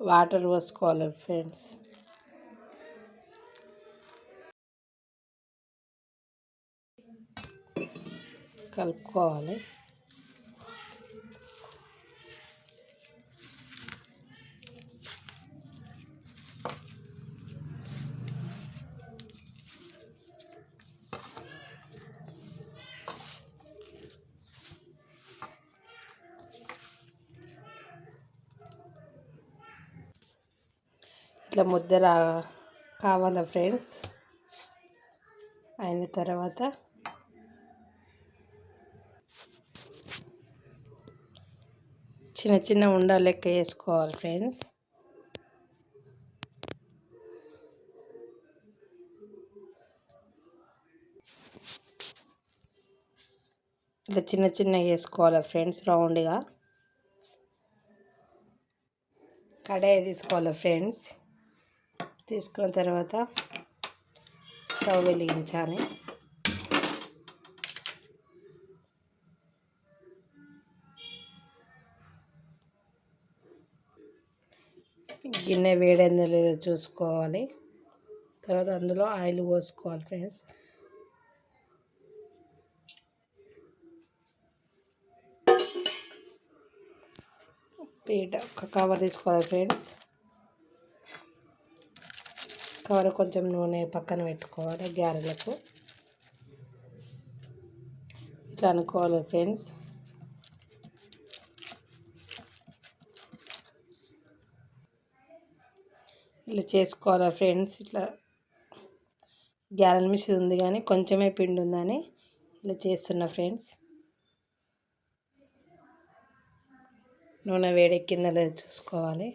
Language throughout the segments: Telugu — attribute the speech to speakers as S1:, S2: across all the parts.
S1: వాటర్ పోసుకోవాలి ఫ్రెండ్స్. కలుపుకోవాలి. ఇట్లా ముద్ద రా కావాలా ఫ్రెండ్స్? అయిన తర్వాత చిన్న చిన్న ఉండాలి లెక్క వేసుకోవాలి ఫ్రెండ్స్. ఇట్లా చిన్న చిన్న వేసుకోవాలి ఫ్రెండ్స్ రౌండ్గా? కడాయి తీసుకోవాలి ఫ్రెండ్స్? తీసుకున్న తర్వాత స్టవ్ వెలిగించాలి. గిన్నె వేడైందో లేదో చూసుకోవాలి. తర్వాత అందులో ఆయిల్ పోసుకోవాలి ఫ్రెండ్స్. పీట ఒక కవర్ తీసుకోవాలి ఫ్రెండ్స్. కవర్ కొంచెం నూనె పక్కన పెట్టుకోవాలి గ్యారెలకు. ఇట్లా అనుకోవాలి ఫ్రెండ్స్. ఇట్లా చేసుకోవాలి ఫ్రెండ్స్. ఇట్లా గ్యారెల్ మిషన్ ఉంది కానీ కొంచెమే పిండి ఉందని ఇలా చేస్తున్నా ఫ్రెండ్స్. నూనె వేడెక్కిందా లేదో చూసుకోవాలి.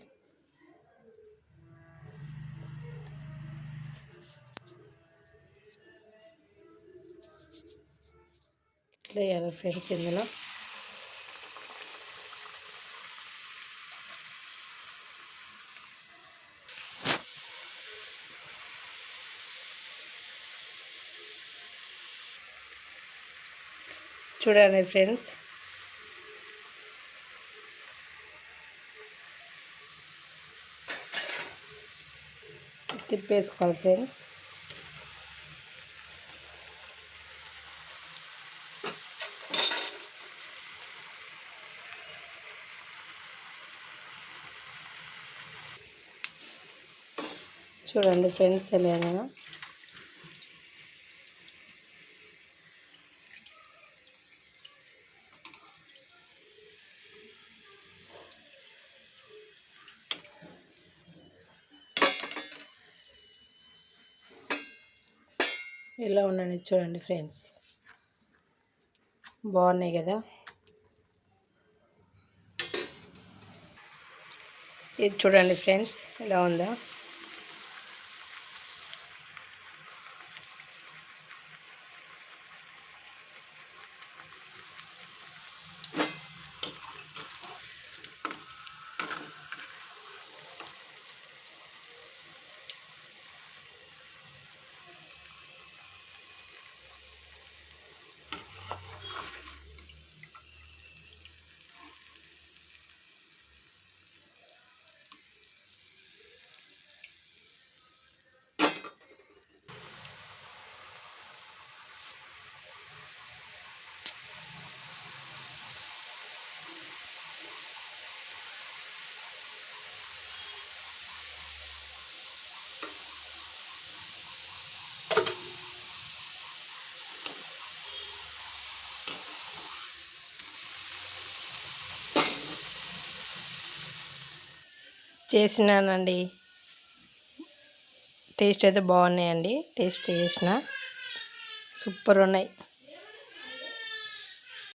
S1: ఇట్లా వేయాలి ఫ్రెండ్స్ ఇందులో. చూడండి ఫ్రెండ్స్. తిప్పేసుకోవాలి ఫ్రెండ్స్. చూడండి ఫ్రెండ్స్ ఎలా ఇలా ఉండండి చూడండి ఫ్రెండ్స్. బాగున్నాయి కదా. ఇది చూడండి ఫ్రెండ్స్ ఎలా ఉందా. చేసినానండి. టేస్ట్ అయితే బాగున్నాయండి. టేస్ట్ చేసిన. సూపర్ ఉన్నాయి.